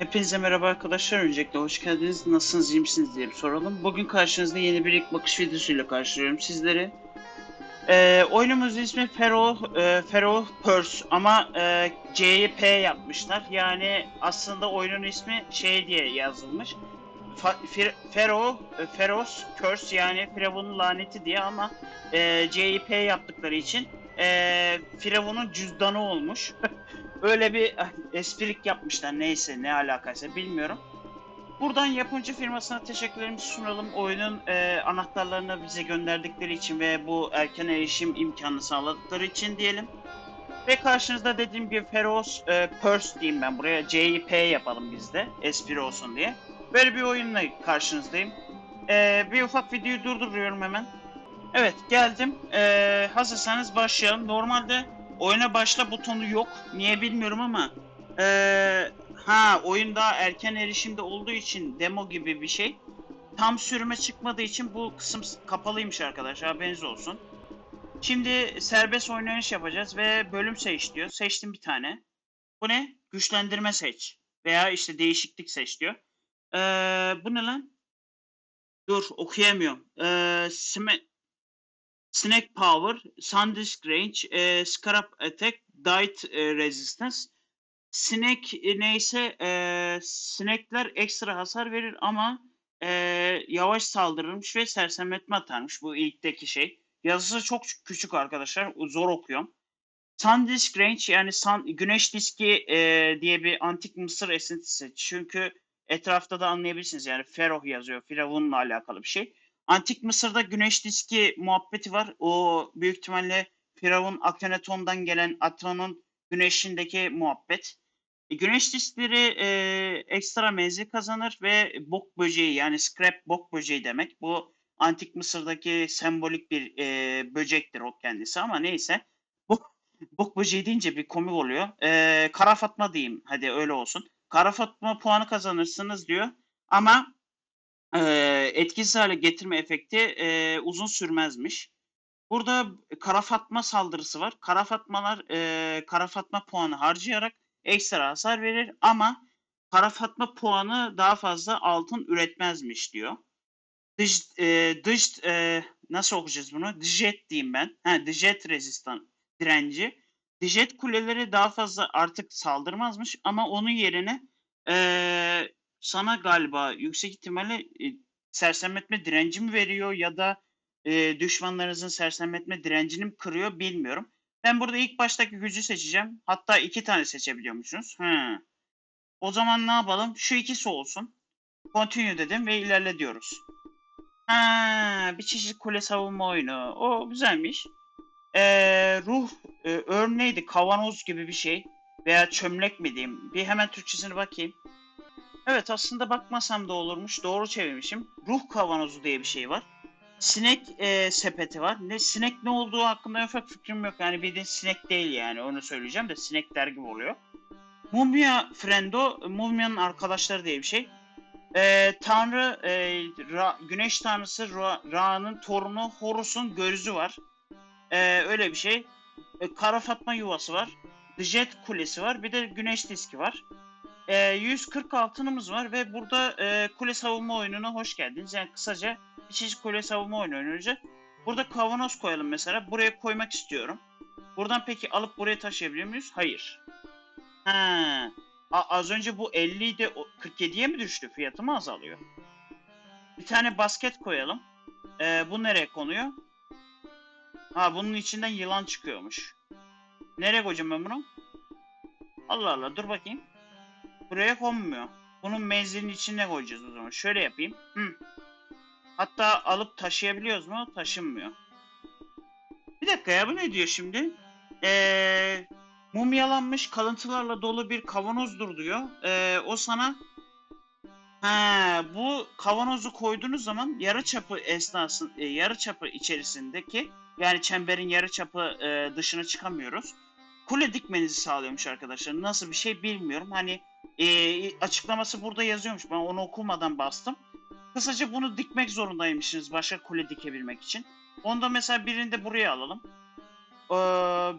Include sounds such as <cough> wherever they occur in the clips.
Hepinize merhaba arkadaşlar. Öncelikle hoş geldiniz. Nasılsınız, iyi misiniz diye bir soralım. Bugün karşınızda yeni bir ilk bakış videosuyla karşılıyorum sizleri. Ee, oyunumuzun ismi Fero, e, Fero Purse ama e, C'yi yapmışlar. Yani aslında oyunun ismi şey diye yazılmış. Fa, Fer- Fero, e, Feroz Curse yani Firavun'un laneti diye ama e, C'yi yaptıkları için e, Firavun'un cüzdanı olmuş. <laughs> Öyle bir ah, esprik yapmışlar neyse ne alakaysa bilmiyorum. Buradan yapımcı firmasına teşekkürlerimizi sunalım. Oyunun e, anahtarlarını bize gönderdikleri için ve bu erken erişim imkanını sağladıkları için diyelim. Ve karşınızda dediğim gibi Feroz e, Purse diyeyim ben buraya. C'yi P yapalım biz de. Espri olsun diye. Böyle bir oyunla karşınızdayım. E, bir ufak videoyu durduruyorum hemen. Evet geldim. E, hazırsanız başlayalım. Normalde oyuna başla butonu yok. Niye bilmiyorum ama eee, ha oyun daha erken erişimde olduğu için demo gibi bir şey. Tam sürüme çıkmadığı için bu kısım kapalıymış arkadaşlar haberiniz olsun. Şimdi serbest oynanış yapacağız ve bölüm seç diyor. Seçtim bir tane. Bu ne? Güçlendirme seç. Veya işte değişiklik seç diyor. Eee, bu ne lan? Dur okuyamıyorum. Sme- Snake Power, Sandisk Range, e, Scrap Attack, Diet e, Resistance. E, neyse e, sinekler ekstra hasar verir ama e, yavaş saldırırmış ve sersemletme atarmış bu ilkteki şey. Yazısı çok küçük arkadaşlar. Zor okuyorum. Sandisk Range yani san, güneş diski e, diye bir antik Mısır esintisi. Çünkü etrafta da anlayabilirsiniz yani Feroh yazıyor. Firavun'la alakalı bir şey. Antik Mısır'da güneş diski muhabbeti var. O büyük ihtimalle Firavun Akhenaton'dan gelen Aton'un güneşindeki muhabbet. E, güneş diskleri e, ekstra menzil kazanır ve bok böceği yani scrap bok böceği demek. Bu Antik Mısır'daki sembolik bir e, böcektir o kendisi ama neyse. Bok, bok böceği deyince bir komik oluyor. E, kara fatma diyeyim hadi öyle olsun. Kara fatma puanı kazanırsınız diyor. Ama Eee, etkisiz hale getirme efekti eee, uzun sürmezmiş. Burada kara fatma saldırısı var. Kara fatmalar eee, kara fatma puanı harcayarak ekstra hasar verir ama kara fatma puanı daha fazla altın üretmezmiş diyor. Dış, eee, dış eee, nasıl okuyacağız bunu? Dijet diyeyim ben. Ha, dijet rezistan direnci. Dijet kuleleri daha fazla artık saldırmazmış ama onun yerine eee, sana galiba yüksek ihtimalle e, sersemletme direnci mi veriyor ya da e, düşmanlarınızın sersemletme direncini mi kırıyor bilmiyorum. Ben burada ilk baştaki gücü seçeceğim. Hatta iki tane seçebiliyormuşsunuz. Hı. O zaman ne yapalım? Şu ikisi olsun. Continue dedim ve ilerle diyoruz. Ha, bir çeşit kule savunma oyunu. O güzelmiş. Ee, ruh e, örneğiydi. Kavanoz gibi bir şey. Veya çömlek mi diyeyim. Bir hemen Türkçesine bakayım. Evet aslında bakmasam da olurmuş. Doğru çevirmişim. Ruh kavanozu diye bir şey var. Sinek e, sepeti var. Ne sinek ne olduğu hakkında ufak fikrim yok. Yani bildiğin sinek değil yani onu söyleyeceğim de sinek der gibi oluyor. Mumya Frendo, Mumya'nın arkadaşları diye bir şey. E, Tanrı, e, Ra- Güneş Tanrısı Ra- Ra'nın torunu Horus'un gözü var. E, öyle bir şey. E, Kara Fatma yuvası var. The Jet Kulesi var. Bir de Güneş Diski var. E, 140 altınımız var ve burada e, kule savunma oyununa hoş geldiniz. Yani kısaca çeşit kule savunma oyunu oynayacağız. Burada kavanoz koyalım mesela. Buraya koymak istiyorum. Buradan peki alıp buraya taşıyabiliyor muyuz? Hayır. Ha. Az önce bu 50 idi o 47'ye mi düştü? Fiyatı mı azalıyor? Bir tane basket koyalım. E, bu nereye konuyor? Ha bunun içinden yılan çıkıyormuş. Nereye koyacağım ben bunu? Allah Allah dur bakayım. Buraya konmuyor. Bunun menzilinin içine koyacağız o zaman. Şöyle yapayım. Hı. Hatta alıp taşıyabiliyoruz mu? Taşınmıyor. Bir dakika ya bu ne diyor şimdi? Ee, mumyalanmış kalıntılarla dolu bir kavanozdur diyor. Ee, o sana Ha, bu kavanozu koyduğunuz zaman yarı çapı esnasın e, yarı çapı içerisindeki yani çemberin yarı çapı e, dışına çıkamıyoruz. Kule dikmenizi sağlıyormuş arkadaşlar. Nasıl bir şey bilmiyorum. Hani e, açıklaması burada yazıyormuş. Ben onu okumadan bastım. Kısaca bunu dikmek zorundaymışsınız başka kule dikebilmek için. Onu da mesela birini de buraya alalım. Ee,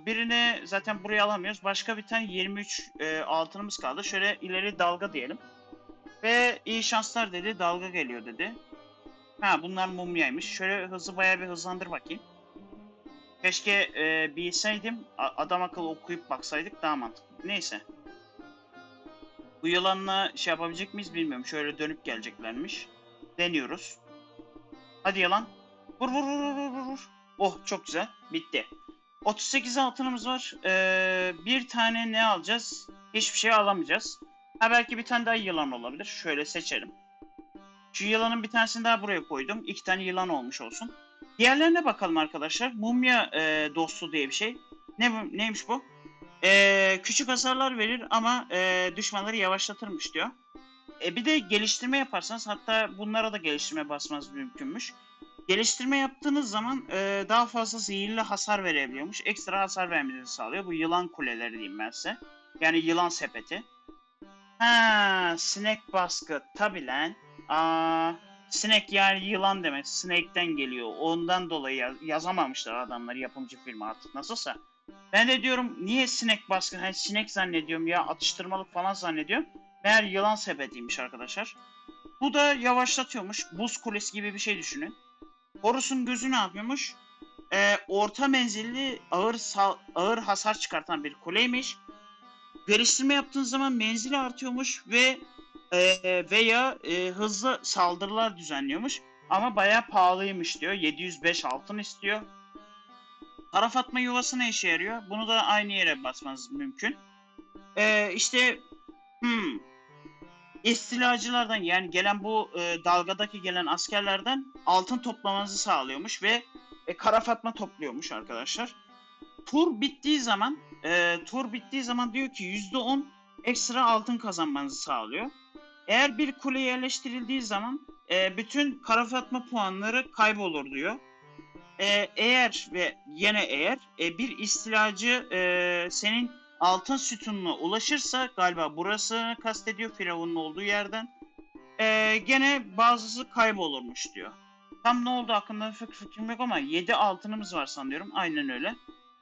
birini zaten buraya alamıyoruz. Başka bir tane 23 e, altınımız kaldı. Şöyle ileri dalga diyelim. Ve iyi şanslar dedi. Dalga geliyor dedi. Ha bunlar mumyaymış. Şöyle hızlı bayağı bir hızlandır bakayım. Keşke e, bilseydim. Adam akıllı okuyup baksaydık daha mantıklı. Neyse. Bu yılanla şey yapabilecek miyiz bilmiyorum. Şöyle dönüp geleceklermiş. Deniyoruz. Hadi yalan. Vur vur vur vur vur vur. Oh çok güzel. Bitti. 38 altınımız var. Ee, bir tane ne alacağız? Hiçbir şey alamayacağız. Ha belki bir tane daha yılan olabilir. Şöyle seçelim. Şu yılanın bir tanesini daha buraya koydum. İki tane yılan olmuş olsun. Diğerlerine bakalım arkadaşlar. Mumya e, dostu diye bir şey. Ne neymiş bu? E, küçük hasarlar verir ama e, düşmanları yavaşlatırmış diyor. E, bir de geliştirme yaparsanız hatta bunlara da geliştirme basmanız mümkünmüş. Geliştirme yaptığınız zaman e, daha fazla zehirli hasar verebiliyormuş. Ekstra hasar vermenizi sağlıyor. Bu yılan kuleleri diyeyim ben size. Yani yılan sepeti. Ha, sinek baskı. Tabi lan. Aa, sinek yani yılan demek. Snake'den geliyor. Ondan dolayı yaz- yazamamışlar adamlar yapımcı firma artık nasılsa. Ben de diyorum niye sinek baskı? Hani sinek zannediyorum ya atıştırmalık falan zannediyorum. Meğer yılan sepetiymiş arkadaşlar. Bu da yavaşlatıyormuş. Buz kulesi gibi bir şey düşünün. Horus'un gözü ne yapıyormuş? Ee, orta menzilli ağır ağır hasar çıkartan bir kuleymiş. Geliştirme yaptığın zaman menzili artıyormuş ve e, veya e, hızlı saldırılar düzenliyormuş. Ama bayağı pahalıymış diyor. 705 altın istiyor. Taraf atma yuvasına işe yarıyor. Bunu da aynı yere basmanız mümkün. Ee, işte hmm, istilacılardan yani gelen bu e, dalgadaki gelen askerlerden altın toplamanızı sağlıyormuş ve e, kara fatma topluyormuş arkadaşlar. Tur bittiği zaman e, tur bittiği zaman diyor ki %10 ekstra altın kazanmanızı sağlıyor. Eğer bir kule yerleştirildiği zaman e, bütün kara fatma puanları kaybolur diyor. E, eğer ve yine eğer e, bir istilacı e, senin altın sütununa ulaşırsa galiba burası kastediyor Firavun'un olduğu yerden. E, gene bazısı kaybolurmuş diyor. Tam ne oldu hakkında fikir- fikrim yok ama 7 altınımız var sanıyorum. Aynen öyle.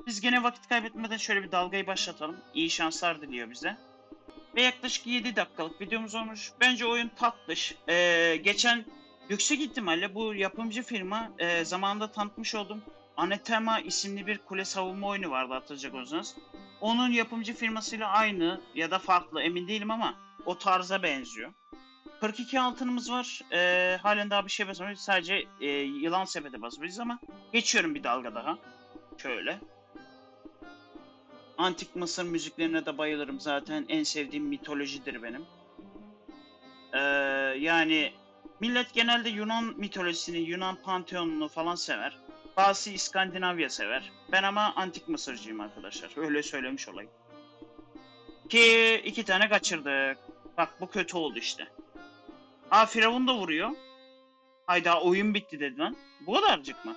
Biz gene vakit kaybetmeden şöyle bir dalgayı başlatalım. İyi şanslar diliyor bize. Ve yaklaşık 7 dakikalık videomuz olmuş. Bence oyun tatlış. Ee, geçen yüksek ihtimalle bu yapımcı firma e, zamanında tanıtmış oldum. Anatema isimli bir kule savunma oyunu vardı hatırlayacak olursanız. Onun yapımcı firmasıyla aynı ya da farklı emin değilim ama o tarza benziyor. 42 altınımız var. Ee, halen daha bir şey basamıyoruz. Sadece e, yılan sepete basabiliriz ama geçiyorum bir dalga daha. Şöyle. Antik Mısır müziklerine de bayılırım zaten. En sevdiğim mitolojidir benim. Ee, yani millet genelde Yunan mitolojisini, Yunan panteonunu falan sever. Bazısı İskandinavya sever. Ben ama Antik Mısırcıyım arkadaşlar. Öyle söylemiş olayım. Ki iki tane kaçırdık. Bak bu kötü oldu işte. Aa Firavun da vuruyor. Hayda oyun bitti dedi lan. Bu kadarcık mı?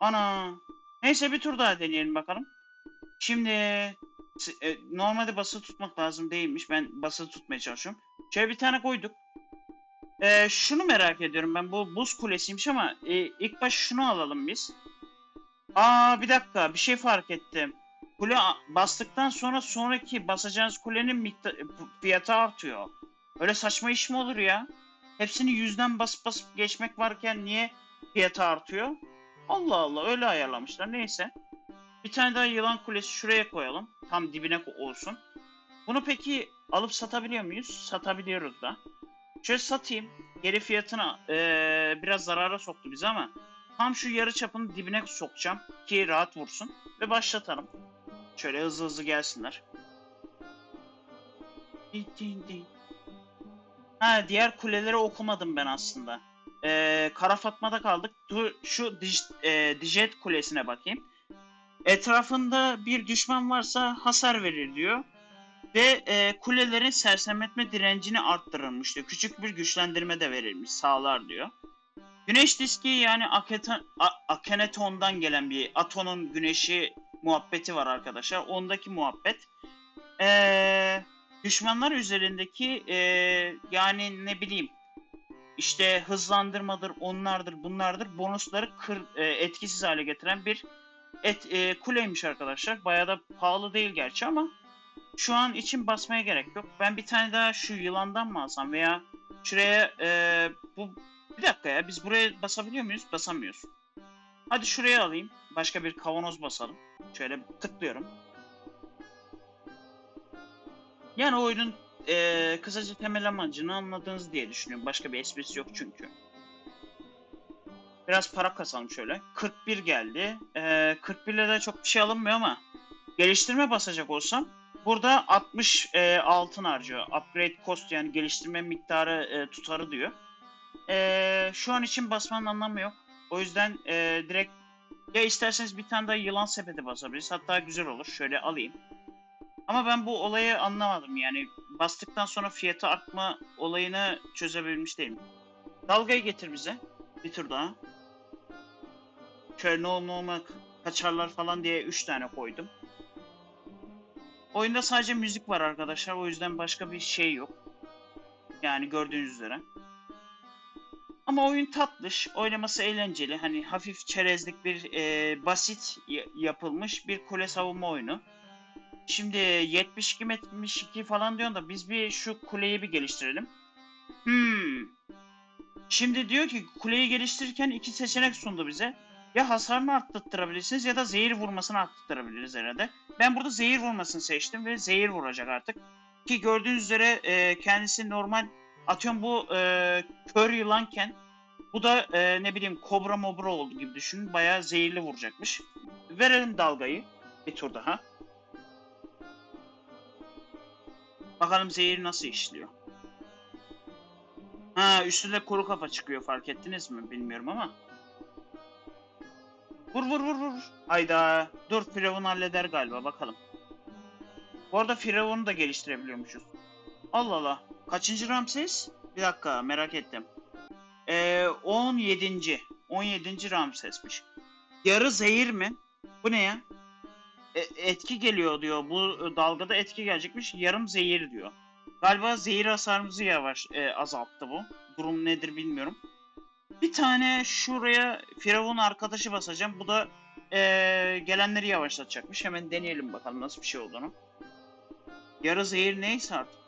Ana. Neyse bir tur daha deneyelim bakalım. Şimdi e, normalde basılı tutmak lazım değilmiş. Ben basılı tutmaya çalışıyorum. Şöyle bir tane koyduk. E, şunu merak ediyorum ben. Bu buz kulesiymiş ama e, ilk baş şunu alalım biz. Aa bir dakika bir şey fark ettim. Kule bastıktan sonra sonraki basacağınız kulenin fiyatı artıyor. Öyle saçma iş mi olur ya? Hepsini yüzden basıp basıp geçmek varken niye fiyatı artıyor? Allah Allah öyle ayarlamışlar. Neyse. Bir tane daha yılan kulesi şuraya koyalım. Tam dibine olsun. Bunu peki alıp satabiliyor muyuz? Satabiliyoruz da. Şöyle satayım. Geri fiyatına eee, biraz zarara soktu bizi ama tam şu yarı çapının dibine sokacağım ki rahat vursun ve başlatalım. Şöyle hızlı hızlı gelsinler. Ha diğer kuleleri okumadım ben aslında. Ee, Kara Fatma'da kaldık. Şu Dij, e, Dijet Kulesi'ne bakayım. Etrafında bir düşman varsa hasar verir diyor. Ve e, kulelerin sersemletme direncini arttırılmış diyor. Küçük bir güçlendirme de verilmiş sağlar diyor. Güneş diski yani Aketa- A- Akhenaton'dan gelen bir Aton'un güneşi muhabbeti var arkadaşlar. Ondaki muhabbet. Ee, düşmanlar üzerindeki e, yani ne bileyim işte hızlandırmadır, onlardır, bunlardır bonusları kır, e, etkisiz hale getiren bir et e, kuleymiş arkadaşlar. Bayağı da pahalı değil gerçi ama şu an için basmaya gerek yok. Ben bir tane daha şu yılandan mı alsam veya şuraya e, bu bir dakika ya biz buraya basabiliyor muyuz? Basamıyoruz. Hadi şuraya alayım. Başka bir kavanoz basalım. Şöyle tıklıyorum. Yani oyunun e, kısaca temel amacını anladınız diye düşünüyorum. Başka bir esprisi yok çünkü. Biraz para kasalım şöyle. 41 geldi. Ee, 41 ile de çok bir şey alınmıyor ama geliştirme basacak olsam burada 60 e, altın harcıyor. Upgrade cost yani geliştirme miktarı e, tutarı diyor. E, şu an için basmanın anlamı yok. O yüzden e, direkt ya isterseniz bir tane daha yılan sepeti basabiliriz. Hatta güzel olur. Şöyle alayım. Ama ben bu olayı anlamadım yani. Bastıktan sonra fiyatı artma olayını çözebilmiş değilim. Dalgayı getir bize. Bir tur daha. Şöyle ne olur ne olmaz kaçarlar falan diye 3 tane koydum. Oyunda sadece müzik var arkadaşlar. O yüzden başka bir şey yok. Yani gördüğünüz üzere. Ama oyun tatlış. Oynaması eğlenceli. Hani hafif çerezlik bir e, basit yapılmış bir kule savunma oyunu. Şimdi 72 72 falan diyorsun da biz bir şu kuleyi bir geliştirelim. Hmm. Şimdi diyor ki kuleyi geliştirirken iki seçenek sundu bize. Ya hasarını arttırabilirsiniz ya da zehir vurmasını arttırabiliriz herhalde. Ben burada zehir vurmasını seçtim ve zehir vuracak artık. Ki gördüğünüz üzere e, kendisi normal atıyorum bu e, kör yılanken bu da e, ne bileyim kobra mobra oldu gibi düşünün. Bayağı zehirli vuracakmış. Verelim dalgayı bir tur daha. Bakalım zehir nasıl işliyor. Ha üstünde kuru kafa çıkıyor fark ettiniz mi bilmiyorum ama. Vur vur vur vur. Hayda. Dur Firavun halleder galiba bakalım. Bu arada Firavun'u da geliştirebiliyormuşuz. Allah Allah. Kaçıncı Ramses? Bir dakika merak ettim. Ee, 17. 17. Ramses'miş. Yarı zehir mi? Bu ne ya? E, etki geliyor diyor. Bu dalgada etki gelecekmiş. Yarım zehir diyor. Galiba zehir hasarımızı yavaş e, azalttı bu. Durum nedir bilmiyorum. Bir tane şuraya Firavun arkadaşı basacağım. Bu da e, gelenleri yavaşlatacakmış. Hemen deneyelim bakalım nasıl bir şey olduğunu. Yarı zehir neyse artık.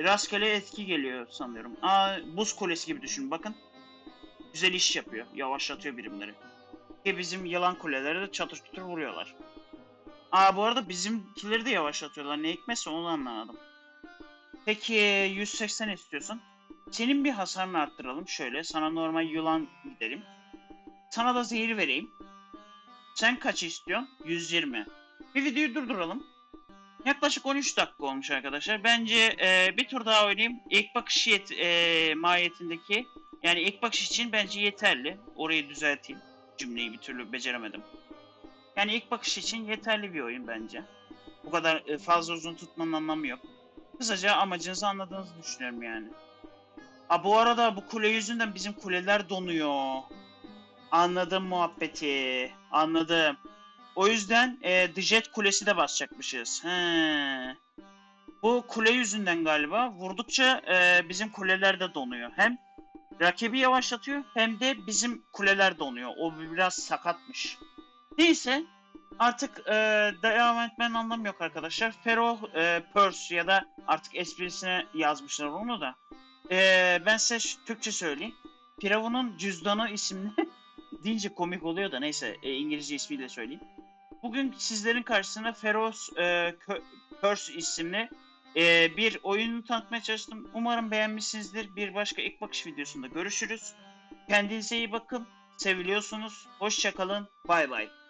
Rastgele etki geliyor sanıyorum. Aa, buz kulesi gibi düşün bakın. Güzel iş yapıyor. Yavaşlatıyor birimleri. Ki bizim yılan kuleleri de çatır çatır vuruyorlar. Aa bu arada bizimkileri de yavaşlatıyorlar. Ne hikmetse onu anlamadım. Peki 180 istiyorsun. Senin bir hasarını arttıralım. Şöyle sana normal yılan gidelim. Sana da zehir vereyim. Sen kaç istiyorsun? 120. Bir videoyu durduralım. Yaklaşık 13 dakika olmuş arkadaşlar. Bence e, bir tur daha oynayayım. İlk bakış yet e, mahiyetindeki yani ilk bakış için bence yeterli. Orayı düzelteyim. Cümleyi bir türlü beceremedim. Yani ilk bakış için yeterli bir oyun bence. Bu kadar e, fazla uzun tutmanın anlamı yok. Kısaca amacınızı anladığınızı düşünüyorum yani. Aa, bu arada bu kule yüzünden bizim kuleler donuyor. Anladım muhabbeti. Anladım. O yüzden e, The Kulesi de basacakmışız. He. Bu kule yüzünden galiba vurdukça e, bizim kuleler de donuyor. Hem rakibi yavaşlatıyor hem de bizim kuleler donuyor. O biraz sakatmış. Neyse artık e, devam etmenin anlamı yok arkadaşlar. Fero e, Purse ya da artık esprisine yazmışlar onu da. E, ben size Türkçe söyleyeyim. Firavun'un cüzdanı isimli <laughs> deyince komik oluyor da neyse e, İngilizce ismiyle söyleyeyim. Bugün sizlerin karşısına Feroz e, Purse isimli e, bir oyunu tanıtmaya çalıştım. Umarım beğenmişsinizdir. Bir başka ilk bakış videosunda görüşürüz. Kendinize iyi bakın. Seviliyorsunuz. Hoşçakalın. Bay bay.